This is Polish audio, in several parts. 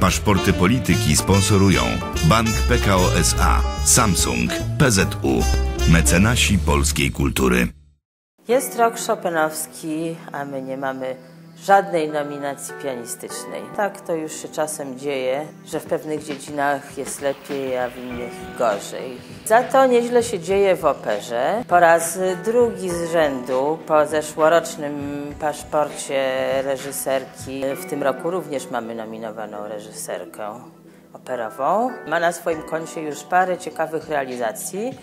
Paszporty polityki sponsorują Bank PKO SA, Samsung, PZU, mecenasi polskiej kultury. Jest rok szopenowski, a my nie mamy żadnej nominacji pianistycznej. Tak to już się czasem dzieje, że w pewnych dziedzinach jest lepiej, a w innych gorzej. Za to nieźle się dzieje w operze. Po raz drugi z rzędu, po zeszłorocznym paszporcie reżyserki, w tym roku również mamy nominowaną reżyserkę operową. Ma na swoim koncie już parę ciekawych realizacji.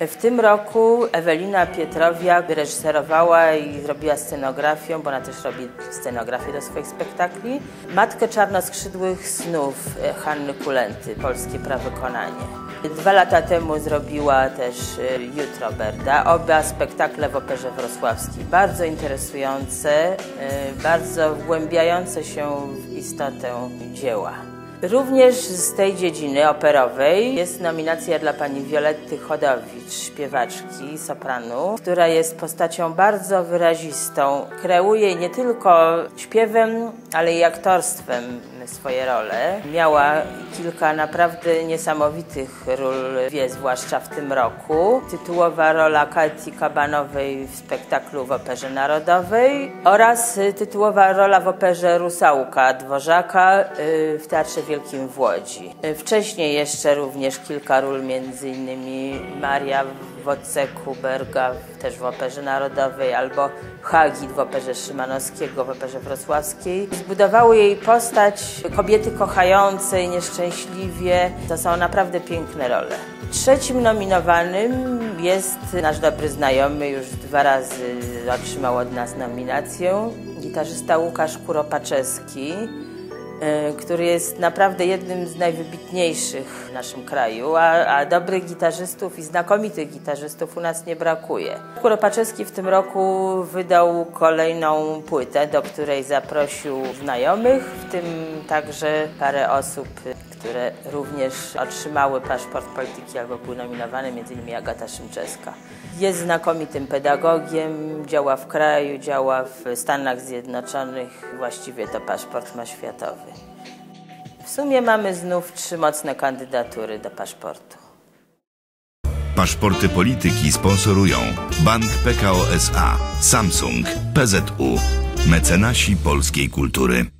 W tym roku Ewelina Pietrowiak reżyserowała i zrobiła scenografię, bo ona też robi scenografię do swoich spektakli. Matkę Czarnoskrzydłych Snów e, Hanny Kulenty, polskie prawykonanie. Dwa lata temu zrobiła też e, Jutro Berda, oba spektakle w Operze Wrocławskiej. Bardzo interesujące, e, bardzo wgłębiające się w istotę dzieła. Również z tej dziedziny operowej jest nominacja dla pani Violetty Chodowicz, śpiewaczki, sopranu, która jest postacią bardzo wyrazistą. Kreuje nie tylko śpiewem, ale i aktorstwem swoje role. Miała kilka naprawdę niesamowitych ról, zwłaszcza w tym roku. Tytułowa rola Katii Kabanowej w spektaklu w Operze Narodowej oraz tytułowa rola w Operze Rusałka Dworzaka y, w Teatrze Wielkim w Łodzi. Wcześniej jeszcze również kilka ról, między innymi Maria Woceku Berga też w Operze Narodowej albo Hagi w Operze Szymanowskiego, w Operze Wrocławskiej. Zbudowały jej postać kobiety kochającej, nieszczęśliwie. To są naprawdę piękne role. Trzecim nominowanym jest nasz dobry znajomy, już dwa razy otrzymał od nas nominację, gitarzysta Łukasz Kuropaczewski. Y, który jest naprawdę jednym z najwybitniejszych w naszym kraju, a, a dobrych gitarzystów i znakomitych gitarzystów u nas nie brakuje. Kuropaczewski w tym roku wydał kolejną płytę, do której zaprosił znajomych, w tym także parę osób które również otrzymały paszport polityki albo były nominowane, m.in. Agata Szymczewska. Jest znakomitym pedagogiem, działa w kraju, działa w Stanach Zjednoczonych, właściwie to paszport ma światowy. W sumie mamy znów trzy mocne kandydatury do paszportu. Paszporty polityki sponsorują Bank PKO SA, Samsung, PZU, mecenasi polskiej kultury.